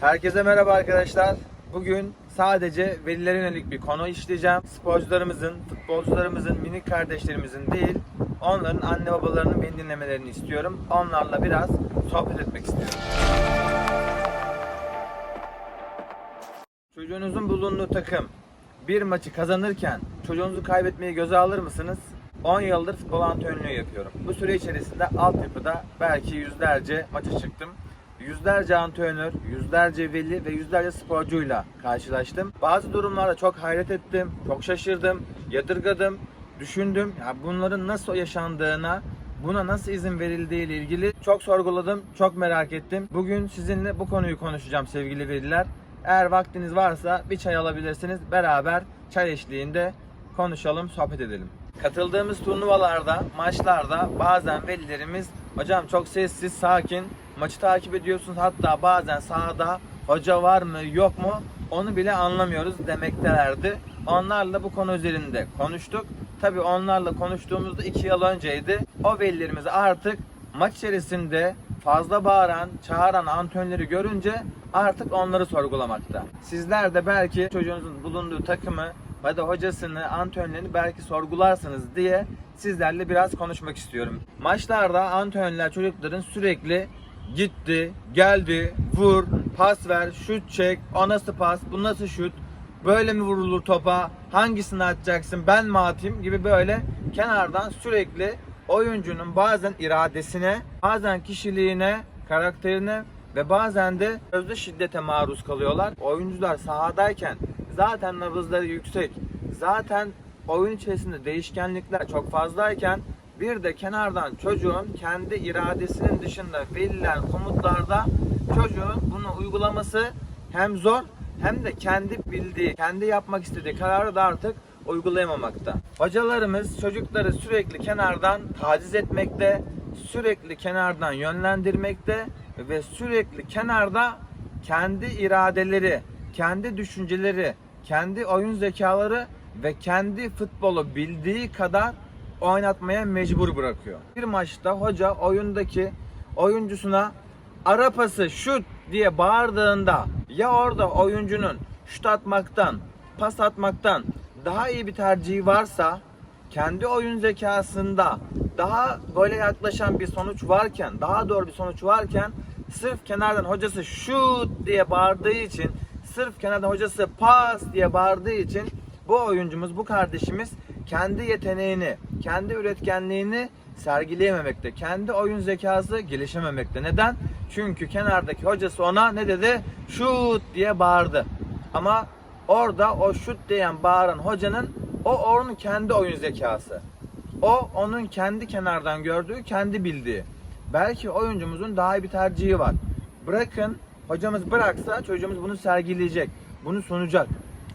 Herkese merhaba arkadaşlar. Bugün sadece velilere yönelik bir konu işleyeceğim. Sporcularımızın, futbolcularımızın, minik kardeşlerimizin değil, onların anne babalarının beni dinlemelerini istiyorum. Onlarla biraz sohbet etmek istiyorum. Çocuğunuzun bulunduğu takım bir maçı kazanırken çocuğunuzu kaybetmeyi göze alır mısınız? 10 yıldır futbol antrenörlüğü yapıyorum. Bu süre içerisinde altyapıda belki yüzlerce maça çıktım. Yüzlerce antrenör, yüzlerce veli ve yüzlerce sporcuyla karşılaştım. Bazı durumlarda çok hayret ettim, çok şaşırdım, yadırgadım, düşündüm. Ya bunların nasıl yaşandığına, buna nasıl izin verildiği ile ilgili çok sorguladım, çok merak ettim. Bugün sizinle bu konuyu konuşacağım sevgili veliler. Eğer vaktiniz varsa bir çay alabilirsiniz. Beraber çay eşliğinde konuşalım, sohbet edelim. Katıldığımız turnuvalarda, maçlarda bazen velilerimiz hocam çok sessiz, sakin, maçı takip ediyorsunuz. Hatta bazen sahada hoca var mı, yok mu onu bile anlamıyoruz demektelerdi. Onlarla bu konu üzerinde konuştuk. Tabii onlarla konuştuğumuzda iki yıl önceydi. O velilerimiz artık maç içerisinde fazla bağıran, çağıran antrenörleri görünce artık onları sorgulamakta. Sizler de belki çocuğunuzun bulunduğu takımı ya da hocasını, antrenörlerini belki sorgularsınız diye sizlerle biraz konuşmak istiyorum. Maçlarda antrenörler çocukların sürekli gitti, geldi, vur, pas ver, şut çek, o nasıl pas, bu nasıl şut, böyle mi vurulur topa, hangisini atacaksın, ben mi atayım gibi böyle kenardan sürekli oyuncunun bazen iradesine, bazen kişiliğine, karakterine ve bazen de sözlü şiddete maruz kalıyorlar. Oyuncular sahadayken zaten nabızları yüksek, zaten oyun içerisinde değişkenlikler çok fazlayken bir de kenardan çocuğun kendi iradesinin dışında verilen komutlarda çocuğun bunu uygulaması hem zor hem de kendi bildiği, kendi yapmak istediği kararı da artık uygulayamamakta. Hocalarımız çocukları sürekli kenardan taciz etmekte, sürekli kenardan yönlendirmekte ve sürekli kenarda kendi iradeleri, kendi düşünceleri, kendi oyun zekaları ve kendi futbolu bildiği kadar oynatmaya mecbur bırakıyor. Bir maçta hoca oyundaki oyuncusuna ara pası şut diye bağırdığında ya orada oyuncunun şut atmaktan, pas atmaktan daha iyi bir tercihi varsa kendi oyun zekasında daha gole yaklaşan bir sonuç varken, daha doğru bir sonuç varken sırf kenardan hocası şut diye bağırdığı için, sırf kenardan hocası pas diye bağırdığı için bu oyuncumuz, bu kardeşimiz kendi yeteneğini, kendi üretkenliğini sergileyememekte. Kendi oyun zekası gelişememekte. Neden? Çünkü kenardaki hocası ona ne dedi? Şut diye bağırdı. Ama orada o şut diyen bağıran hocanın o onun kendi oyun zekası. O onun kendi kenardan gördüğü, kendi bildiği. Belki oyuncumuzun daha iyi bir tercihi var. Bırakın hocamız bıraksa çocuğumuz bunu sergileyecek. Bunu sunacak.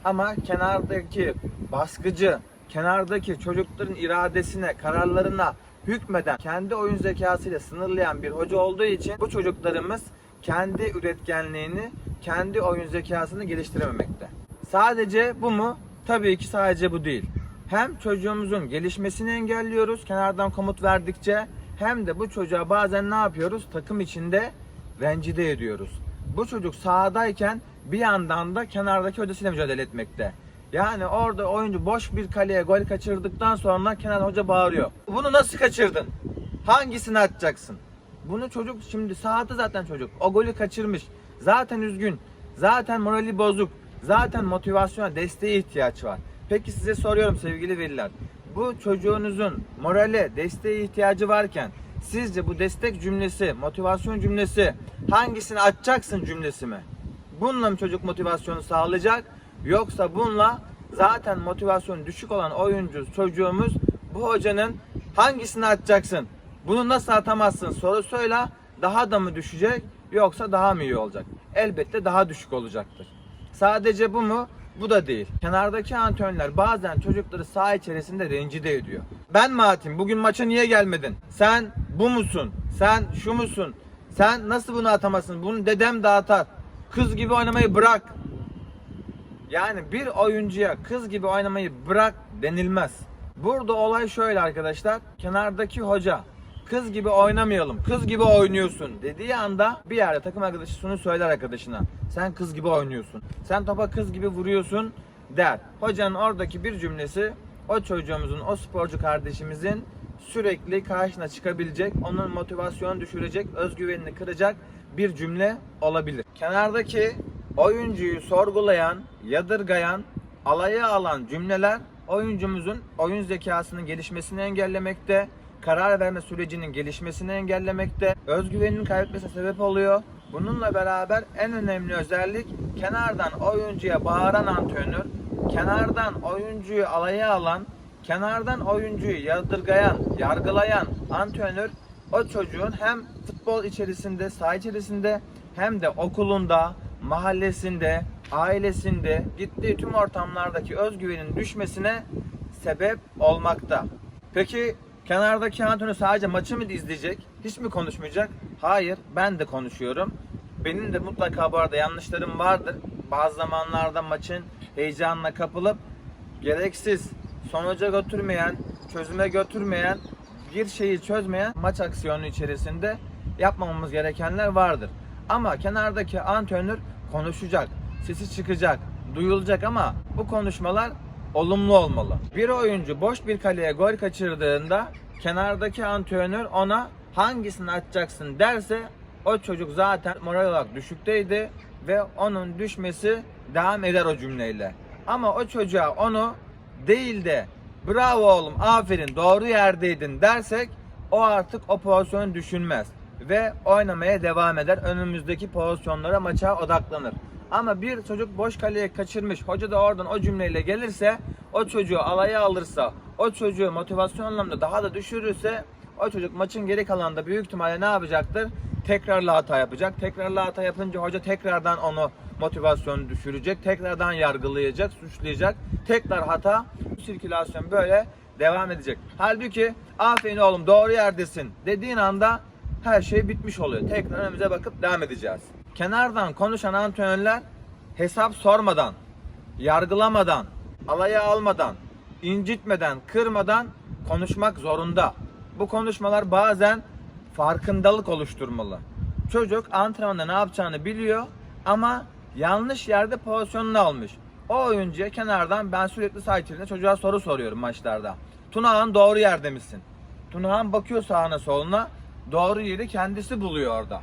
Ama kenardaki baskıcı, kenardaki çocukların iradesine, kararlarına hükmeden, kendi oyun zekasıyla sınırlayan bir hoca olduğu için bu çocuklarımız kendi üretkenliğini, kendi oyun zekasını geliştirememekte. Sadece bu mu? Tabii ki sadece bu değil. Hem çocuğumuzun gelişmesini engelliyoruz kenardan komut verdikçe hem de bu çocuğa bazen ne yapıyoruz? Takım içinde rencide ediyoruz. Bu çocuk sahadayken bir yandan da kenardaki hocasıyla mücadele etmekte. Yani orada oyuncu boş bir kaleye gol kaçırdıktan sonra kenar hoca bağırıyor. Bunu nasıl kaçırdın? Hangisini atacaksın? Bunu çocuk şimdi sahada zaten çocuk. O golü kaçırmış. Zaten üzgün. Zaten morali bozuk. Zaten motivasyona, desteğe ihtiyaç var. Peki size soruyorum sevgili veliler. Bu çocuğunuzun morale, desteğe ihtiyacı varken sizce bu destek cümlesi, motivasyon cümlesi hangisini açacaksın cümlesi mi? Bununla mı çocuk motivasyonu sağlayacak? Yoksa bununla zaten motivasyonu düşük olan oyuncu çocuğumuz bu hocanın hangisini atacaksın? Bunu nasıl atamazsın sorusuyla daha da mı düşecek yoksa daha mı iyi olacak? Elbette daha düşük olacaktır. Sadece bu mu? Bu da değil. Kenardaki antrenörler bazen çocukları saha içerisinde rencide ediyor. Ben mi? Bugün maça niye gelmedin? Sen bu musun? Sen şu musun? Sen nasıl bunu atamazsın? Bunu dedem de atar. Kız gibi oynamayı bırak. Yani bir oyuncuya kız gibi oynamayı bırak denilmez. Burada olay şöyle arkadaşlar. Kenardaki hoca kız gibi oynamayalım. Kız gibi oynuyorsun dediği anda bir yerde takım arkadaşı şunu söyler arkadaşına. Sen kız gibi oynuyorsun. Sen topa kız gibi vuruyorsun der. Hocanın oradaki bir cümlesi o çocuğumuzun, o sporcu kardeşimizin sürekli karşına çıkabilecek, onun motivasyonu düşürecek, özgüvenini kıracak bir cümle olabilir. Kenardaki oyuncuyu sorgulayan, yadırgayan, alaya alan cümleler oyuncumuzun oyun zekasının gelişmesini engellemekte, karar verme sürecinin gelişmesini engellemekte, özgüveninin kaybetmesine sebep oluyor. Bununla beraber en önemli özellik kenardan oyuncuya bağıran antrenör, kenardan oyuncuyu alaya alan, kenardan oyuncuyu yadırgayan, yargılayan antrenör o çocuğun hem futbol içerisinde, saha içerisinde hem de okulunda, mahallesinde, ailesinde gittiği tüm ortamlardaki özgüvenin düşmesine sebep olmakta. Peki kenardaki antrenör sadece maçı mı izleyecek? Hiç mi konuşmayacak? Hayır, ben de konuşuyorum. Benim de mutlaka bu arada yanlışlarım vardır. Bazı zamanlarda maçın heyecanına kapılıp gereksiz, sonuca götürmeyen, çözüme götürmeyen, bir şeyi çözmeyen maç aksiyonu içerisinde yapmamamız gerekenler vardır. Ama kenardaki antrenör konuşacak, sesi çıkacak, duyulacak ama bu konuşmalar olumlu olmalı. Bir oyuncu boş bir kaleye gol kaçırdığında kenardaki antrenör ona hangisini atacaksın derse o çocuk zaten moral olarak düşükteydi ve onun düşmesi devam eder o cümleyle. Ama o çocuğa onu değil de bravo oğlum aferin doğru yerdeydin dersek o artık o pozisyonu düşünmez ve oynamaya devam eder. Önümüzdeki pozisyonlara maça odaklanır. Ama bir çocuk boş kaleye kaçırmış. Hoca da oradan o cümleyle gelirse o çocuğu alaya alırsa o çocuğu motivasyon anlamda daha da düşürürse o çocuk maçın geri kalanında büyük ihtimalle ne yapacaktır? Tekrarla hata yapacak. Tekrarla hata yapınca hoca tekrardan onu motivasyonu düşürecek. Tekrardan yargılayacak, suçlayacak. Tekrar hata. Sirkülasyon böyle devam edecek. Halbuki aferin oğlum doğru yerdesin dediğin anda her şey bitmiş oluyor. Tekrar önümüze bakıp devam edeceğiz. Kenardan konuşan antrenörler hesap sormadan, yargılamadan, alaya almadan, incitmeden, kırmadan konuşmak zorunda. Bu konuşmalar bazen farkındalık oluşturmalı. Çocuk antrenmanda ne yapacağını biliyor ama yanlış yerde pozisyonunu almış. O oyuncuya kenardan ben sürekli saha içerisinde çocuğa soru soruyorum maçlarda. Tunahan doğru yerde misin? Tunahan bakıyor sağına soluna. Doğru yeri kendisi buluyor orada.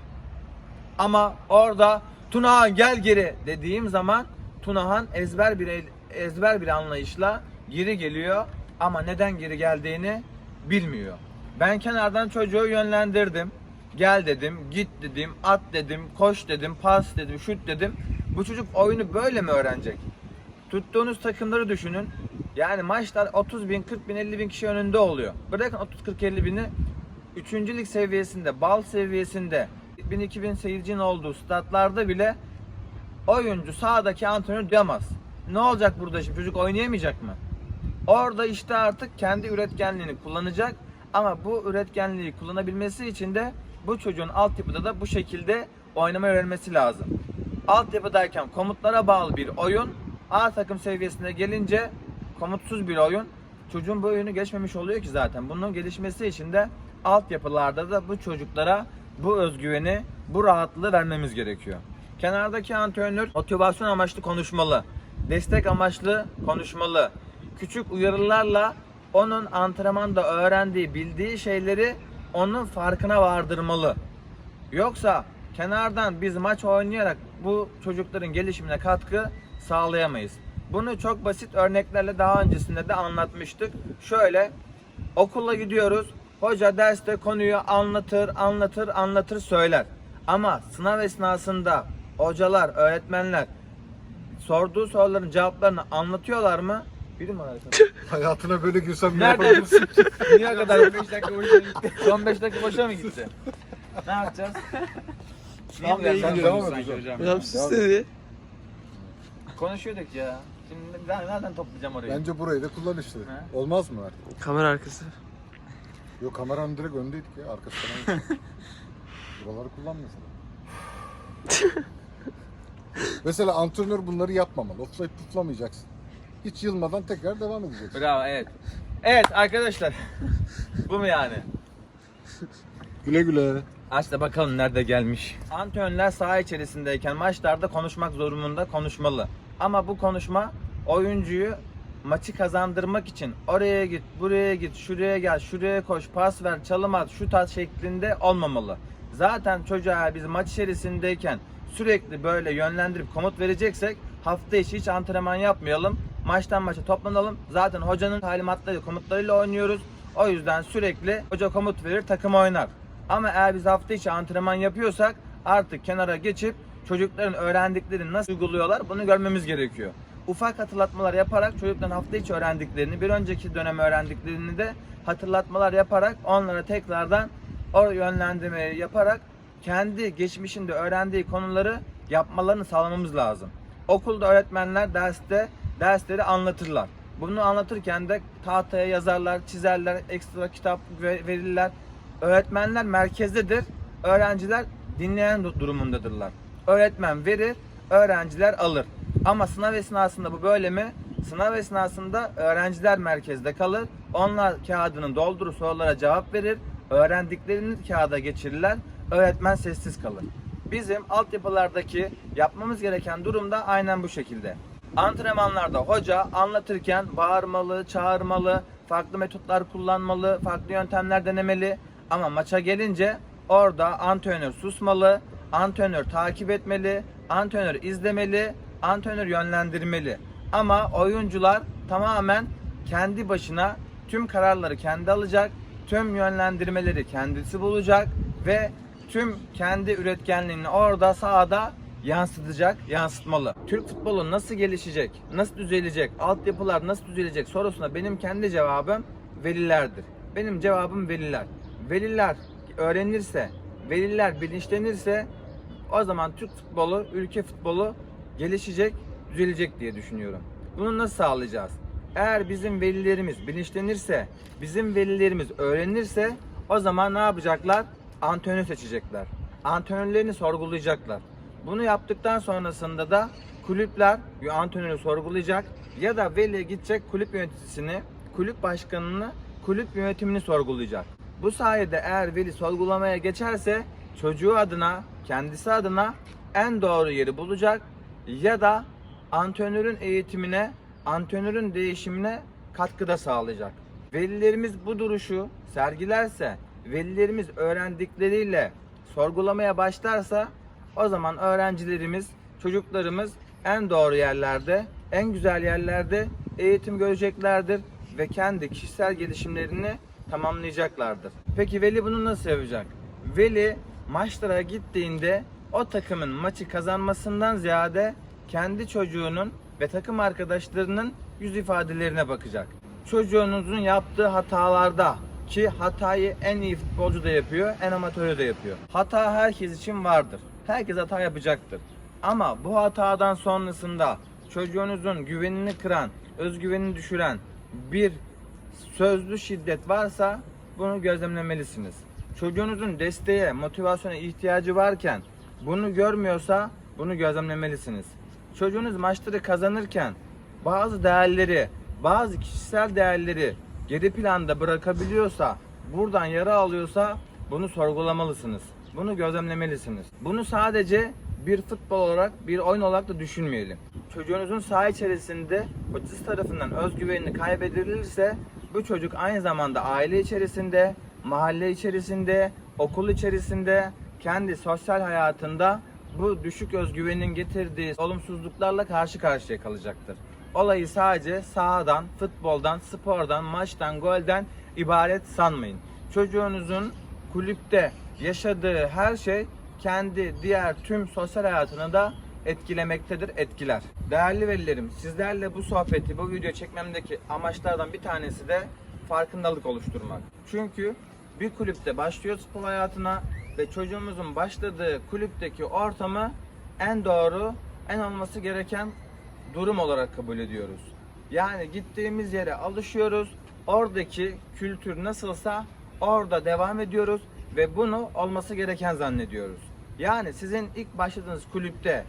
Ama orada Tunahan gel geri dediğim zaman Tunahan ezber bir ezber bir anlayışla geri geliyor ama neden geri geldiğini bilmiyor. Ben kenardan çocuğu yönlendirdim. Gel dedim, git dedim, at dedim, koş dedim, pas dedim, şut dedim. Bu çocuk oyunu böyle mi öğrenecek? Tuttuğunuz takımları düşünün. Yani maçlar 30 bin, 40 bin, 50 bin kişi önünde oluyor. Bırakın 30, 40, 50 bini 3. lig seviyesinde, bal seviyesinde 1000-2000 seyircinin olduğu statlarda bile oyuncu sahadaki antrenör duyamaz. Ne olacak burada şimdi? Çocuk oynayamayacak mı? Orada işte artık kendi üretkenliğini kullanacak ama bu üretkenliği kullanabilmesi için de bu çocuğun altyapıda da bu şekilde oynama öğrenmesi lazım. Altyapı derken komutlara bağlı bir oyun, A takım seviyesine gelince komutsuz bir oyun. Çocuğun bu oyunu geçmemiş oluyor ki zaten. Bunun gelişmesi için de altyapılarda da bu çocuklara bu özgüveni, bu rahatlığı vermemiz gerekiyor. Kenardaki antrenör motivasyon amaçlı konuşmalı. Destek amaçlı konuşmalı. Küçük uyarılarla onun antrenmanda öğrendiği, bildiği şeyleri onun farkına vardırmalı. Yoksa kenardan biz maç oynayarak bu çocukların gelişimine katkı sağlayamayız. Bunu çok basit örneklerle daha öncesinde de anlatmıştık. Şöyle okula gidiyoruz. Hoca derste konuyu anlatır, anlatır, anlatır, söyler. Ama sınav esnasında hocalar, öğretmenler sorduğu soruların cevaplarını anlatıyorlar mı? Biri mi arada? Hayatına böyle girsem ne Nerede? yapabilirsin? Niye kadar 5 dakika boşa gitti? Son 5 dakika boşa mı gitti? Ne yapacağız? Sen bu devam kadar et sanki hocam. hocam? Hocam sus dedi. Konuşuyorduk ya. Şimdi ben nereden toplayacağım orayı? Bence burayı da kullan işte. He? Olmaz mı artık? Kamera arkası. Yok kameranın direkt öndeydik ya arkasından. Buraları kullan mesela. antrenör bunları yapmamalı. Offside puflamayacaksın. Hiç yılmadan tekrar devam edeceksin. Bravo evet. Evet arkadaşlar. Bu mu yani? güle güle. Aç da bakalım nerede gelmiş. Antrenörler saha içerisindeyken maçlarda konuşmak zorunda konuşmalı. Ama bu konuşma oyuncuyu maçı kazandırmak için oraya git, buraya git, şuraya gel, şuraya koş, pas ver, çalım at, şut at şeklinde olmamalı. Zaten çocuğa biz maç içerisindeyken sürekli böyle yönlendirip komut vereceksek hafta içi hiç antrenman yapmayalım. Maçtan maça toplanalım. Zaten hocanın talimatları, komutlarıyla oynuyoruz. O yüzden sürekli hoca komut verir, takım oynar. Ama eğer biz hafta içi antrenman yapıyorsak artık kenara geçip çocukların öğrendiklerini nasıl uyguluyorlar bunu görmemiz gerekiyor. Ufak hatırlatmalar yaparak çocukların hafta içi öğrendiklerini, bir önceki dönem öğrendiklerini de hatırlatmalar yaparak onlara tekrardan o yönlendirmeyi yaparak kendi geçmişinde öğrendiği konuları yapmalarını sağlamamız lazım. Okulda öğretmenler derste dersleri anlatırlar. Bunu anlatırken de tahtaya yazarlar, çizerler, ekstra kitap ve- verirler. Öğretmenler merkezdedir. Öğrenciler dinleyen du- durumundadırlar. Öğretmen verir, öğrenciler alır. Ama sınav esnasında bu böyle mi? Sınav esnasında öğrenciler merkezde kalır. Onlar kağıdını doldurur, sorulara cevap verir. Öğrendiklerini kağıda geçirirler. Öğretmen sessiz kalır. Bizim altyapılardaki yapmamız gereken durumda aynen bu şekilde. Antrenmanlarda hoca anlatırken bağırmalı, çağırmalı, farklı metotlar kullanmalı, farklı yöntemler denemeli. Ama maça gelince orada antrenör susmalı, antrenör takip etmeli, antrenör izlemeli, antrenör yönlendirmeli. Ama oyuncular tamamen kendi başına tüm kararları kendi alacak, tüm yönlendirmeleri kendisi bulacak ve tüm kendi üretkenliğini orada sahada yansıtacak, yansıtmalı. Türk futbolu nasıl gelişecek, nasıl düzelecek, altyapılar nasıl düzelecek sorusuna benim kendi cevabım velilerdir. Benim cevabım veliler. Veliler öğrenirse, veliler bilinçlenirse o zaman Türk futbolu, ülke futbolu gelişecek, düzelecek diye düşünüyorum. Bunu nasıl sağlayacağız? Eğer bizim velilerimiz bilinçlenirse, bizim velilerimiz öğrenirse o zaman ne yapacaklar? Antrenör seçecekler. Antrenörlerini sorgulayacaklar. Bunu yaptıktan sonrasında da kulüpler antrenörü sorgulayacak ya da veli gidecek kulüp yöneticisini, kulüp başkanını, kulüp yönetimini sorgulayacak. Bu sayede eğer veli sorgulamaya geçerse çocuğu adına, kendisi adına en doğru yeri bulacak ya da antrenörün eğitimine, antrenörün değişimine katkıda sağlayacak. Velilerimiz bu duruşu sergilerse, velilerimiz öğrendikleriyle sorgulamaya başlarsa o zaman öğrencilerimiz, çocuklarımız en doğru yerlerde, en güzel yerlerde eğitim göreceklerdir ve kendi kişisel gelişimlerini tamamlayacaklardır. Peki Veli bunu nasıl yapacak? Veli maçlara gittiğinde o takımın maçı kazanmasından ziyade kendi çocuğunun ve takım arkadaşlarının yüz ifadelerine bakacak. Çocuğunuzun yaptığı hatalarda ki hatayı en iyi futbolcu da yapıyor, en amatörü de yapıyor. Hata herkes için vardır. Herkes hata yapacaktır. Ama bu hatadan sonrasında çocuğunuzun güvenini kıran, özgüvenini düşüren bir sözlü şiddet varsa bunu gözlemlemelisiniz. Çocuğunuzun desteğe, motivasyona ihtiyacı varken bunu görmüyorsa bunu gözlemlemelisiniz. Çocuğunuz maçları kazanırken bazı değerleri, bazı kişisel değerleri geri planda bırakabiliyorsa, buradan yara alıyorsa bunu sorgulamalısınız. Bunu gözlemlemelisiniz. Bunu sadece bir futbol olarak, bir oyun olarak da düşünmeyelim. Çocuğunuzun saha içerisinde hocası tarafından özgüvenini kaybedilirse bu çocuk aynı zamanda aile içerisinde, mahalle içerisinde, okul içerisinde, kendi sosyal hayatında bu düşük özgüvenin getirdiği olumsuzluklarla karşı karşıya kalacaktır. Olayı sadece sahadan, futboldan, spordan, maçtan, golden ibaret sanmayın. Çocuğunuzun kulüpte yaşadığı her şey kendi diğer tüm sosyal hayatını da etkilemektedir, etkiler. Değerli velilerim, sizlerle bu sohbeti, bu video çekmemdeki amaçlardan bir tanesi de farkındalık oluşturmak. Çünkü bir kulüpte başlıyor spor hayatına ve çocuğumuzun başladığı kulüpteki ortamı en doğru, en olması gereken durum olarak kabul ediyoruz. Yani gittiğimiz yere alışıyoruz. Oradaki kültür nasılsa orada devam ediyoruz ve bunu olması gereken zannediyoruz. Yani sizin ilk başladığınız kulüpte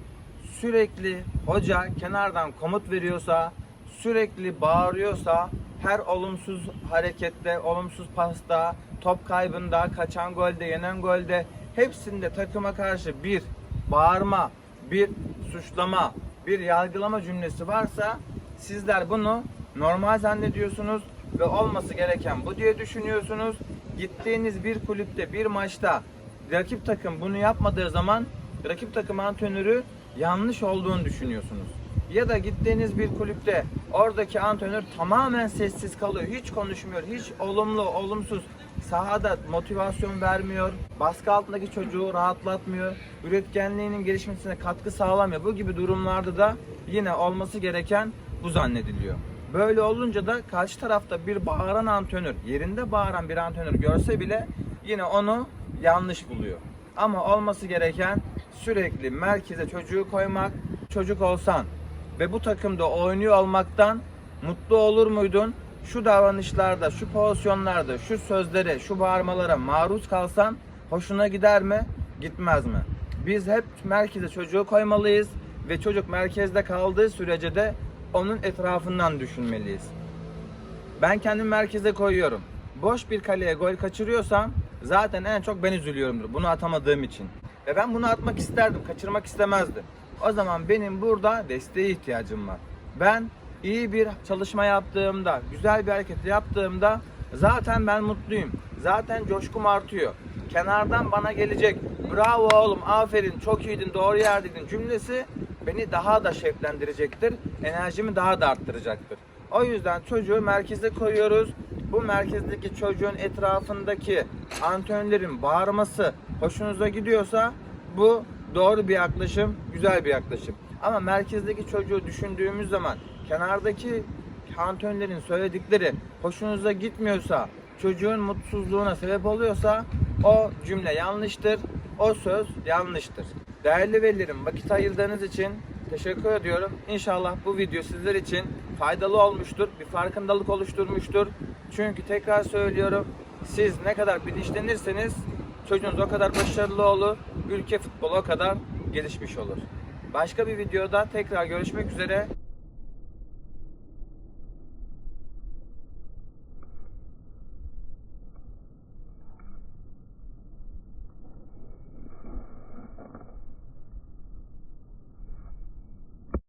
sürekli hoca kenardan komut veriyorsa, sürekli bağırıyorsa, her olumsuz harekette, olumsuz pasta, top kaybında, kaçan golde, yenen golde hepsinde takıma karşı bir bağırma, bir suçlama, bir yargılama cümlesi varsa sizler bunu normal zannediyorsunuz ve olması gereken bu diye düşünüyorsunuz. Gittiğiniz bir kulüpte, bir maçta rakip takım bunu yapmadığı zaman rakip takım antrenörü yanlış olduğunu düşünüyorsunuz. Ya da gittiğiniz bir kulüpte oradaki antrenör tamamen sessiz kalıyor. Hiç konuşmuyor. Hiç olumlu, olumsuz sahada motivasyon vermiyor. Baskı altındaki çocuğu rahatlatmıyor. Üretkenliğinin gelişmesine katkı sağlamıyor. Bu gibi durumlarda da yine olması gereken bu zannediliyor. Böyle olunca da karşı tarafta bir bağıran antrenör, yerinde bağıran bir antrenör görse bile yine onu yanlış buluyor. Ama olması gereken sürekli merkeze çocuğu koymak. Çocuk olsan ve bu takımda oynuyor olmaktan mutlu olur muydun? Şu davranışlarda, şu pozisyonlarda, şu sözlere, şu bağırmalara maruz kalsan hoşuna gider mi? Gitmez mi? Biz hep merkeze çocuğu koymalıyız ve çocuk merkezde kaldığı sürece de onun etrafından düşünmeliyiz. Ben kendimi merkeze koyuyorum. Boş bir kaleye gol kaçırıyorsam zaten en çok ben üzülüyorumdur bunu atamadığım için. Ve ben bunu atmak isterdim, kaçırmak istemezdim. O zaman benim burada desteğe ihtiyacım var. Ben iyi bir çalışma yaptığımda, güzel bir hareket yaptığımda zaten ben mutluyum. Zaten coşkum artıyor. Kenardan bana gelecek bravo oğlum aferin çok iyiydin doğru yerdeydin cümlesi beni daha da şevklendirecektir. Enerjimi daha da arttıracaktır. O yüzden çocuğu merkeze koyuyoruz. Bu merkezdeki çocuğun etrafındaki antrenörlerin bağırması hoşunuza gidiyorsa bu doğru bir yaklaşım, güzel bir yaklaşım. Ama merkezdeki çocuğu düşündüğümüz zaman kenardaki antrenörlerin söyledikleri hoşunuza gitmiyorsa, çocuğun mutsuzluğuna sebep oluyorsa o cümle yanlıştır, o söz yanlıştır. Değerli velilerim vakit ayırdığınız için teşekkür ediyorum. İnşallah bu video sizler için faydalı olmuştur, bir farkındalık oluşturmuştur. Çünkü tekrar söylüyorum, siz ne kadar bilinçlenirseniz çocuğunuz o kadar başarılı olur, ülke futbolu o kadar gelişmiş olur. Başka bir videoda tekrar görüşmek üzere.